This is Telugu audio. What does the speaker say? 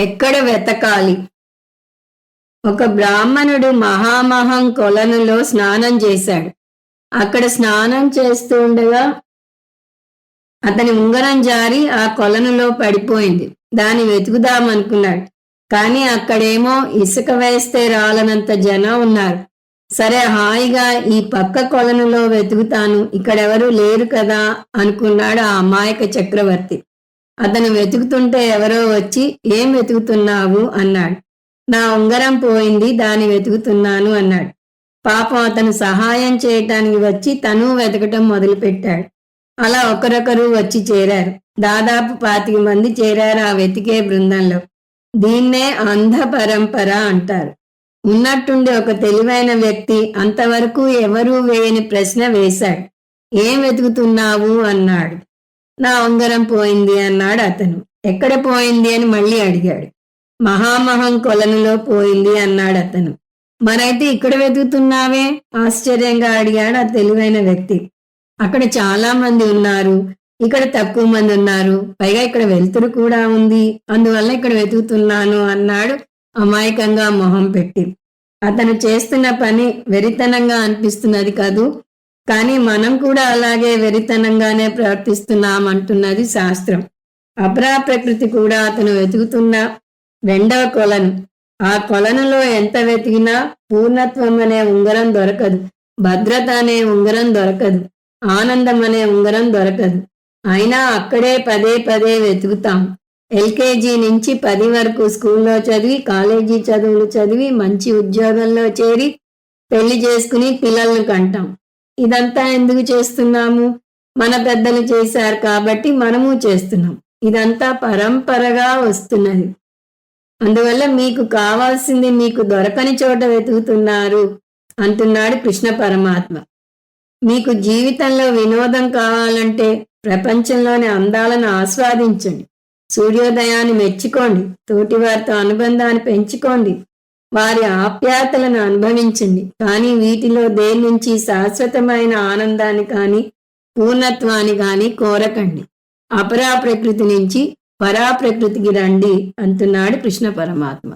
ఎక్కడ వెతకాలి? ఒక బ్రాహ్మణుడు మహామహం కొలనులో స్నానం చేశాడు. అక్కడ స్నానం చేస్తూ ఉండగా అతని ఉంగరం జారి ఆ కొలనులో పడిపోయింది. దాన్ని వెతుకుదామనుకున్నాడు కానీ అక్కడేమో ఇసుక వేస్తే రాలనంత జనం ఉన్నారు. సరే హాయిగా ఈ పక్క కొలనులో వెతుకుతాను. ఇక్కడెవరూ లేరు కదా అనుకున్నాడు ఆ అమాయక చక్రవర్తి. అతను వెతుకుతుంటే ఎవరో వచ్చి ఏం వెతుకుతున్నావు? అన్నాడు. నా ఉంగరం పోయింది దాన్ని వెతుకుతున్నాను అన్నాడు. పాపం అతను సహాయం చేయటానికి వచ్చి తను వెతకటం మొదలుపెట్టాడు. అలా ఒకరొకరు వచ్చి చేరారు. దాదాపు పాతిక మంది చేరారు ఆ వెతికే బృందంలో. దీన్నే అంధ పరంపర అంటారు. ఉన్నట్టుండి ఒక తెలివైన వ్యక్తి అంతవరకు ఎవరూ వేయని ప్రశ్న వేశాడు. ఏం వెతుకుతున్నావు? అన్నాడు. నా ఉంగరం పోయింది అన్నాడు అతను. ఎక్కడ పోయింది అని మళ్ళీ అడిగాడు. మహామహం కొలనులో పోయింది అన్నాడు అతను. మరైతే ఇక్కడ వెతుకుతున్నావే? ఆశ్చర్యంగా అడిగాడు ఆ తెలివైన వ్యక్తి. అక్కడ చాలా మంది ఉన్నారు. ఇక్కడ తక్కువ మంది ఉన్నారు. పైగా ఇక్కడ వెలుతురు కూడా ఉంది. అందువల్ల ఇక్కడ వెతుకుతున్నాను అన్నాడు అమాయకంగా మొహం పెట్టి. అతను చేస్తున్న పని వెరితనంగా అనిపిస్తున్నది కాదు. కానీ మనం కూడా అలాగే వెరితనంగానే ప్రవర్తిస్తున్నాం అంటున్నది శాస్త్రం. అపరా ప్రకృతి కూడా అతను వెతుకుతున్న రెండవ కొలను. ఆ కొలనులో ఎంత వెతికినా పూర్ణత్వం అనే ఉంగరం దొరకదు. భద్రత అనే ఉంగరం దొరకదు. ఆనందం అనే ఉంగరం దొరకదు. అయినా అక్కడే పదే పదే వెతుకుతాం. ఎల్కేజీ నుంచి పది వరకు స్కూల్లో చదివి కాలేజీ చదువులు చదివి మంచి ఉద్యోగంలో చేరి పెళ్ళి చేసుకుని పిల్లలను కంటాం. ఇదంతా ఎందుకు చేస్తున్నాము? మన పెద్దలు చేశారు కాబట్టి మనము చేస్తున్నాం. ఇదంతా పరంపరగా వస్తున్నది. అందువల్ల మీకు కావాల్సింది మీకు దొరకని చోట వెతుకుతున్నారు అంటున్నాడు కృష్ణ పరమాత్మ. మీకు జీవితంలో వినోదం కావాలంటే ప్రపంచంలోని అందాలను ఆస్వాదించండి. సూర్యోదయాన్ని మెచ్చుకోండి. తోటివారితో అనుబంధాన్ని పెంచుకోండి. వారి ఆప్యాతలను అనుభవించండి. కానీ వీటిలో దేని నుంచి శాశ్వతమైన ఆనందాన్ని కానీ పూర్ణత్వాన్ని కానీ కోరకండి. అపరా ప్రకృతి నుంచి పరా ప్రకృతికి రండి అంటున్నాడు కృష్ణ పరమాత్మ.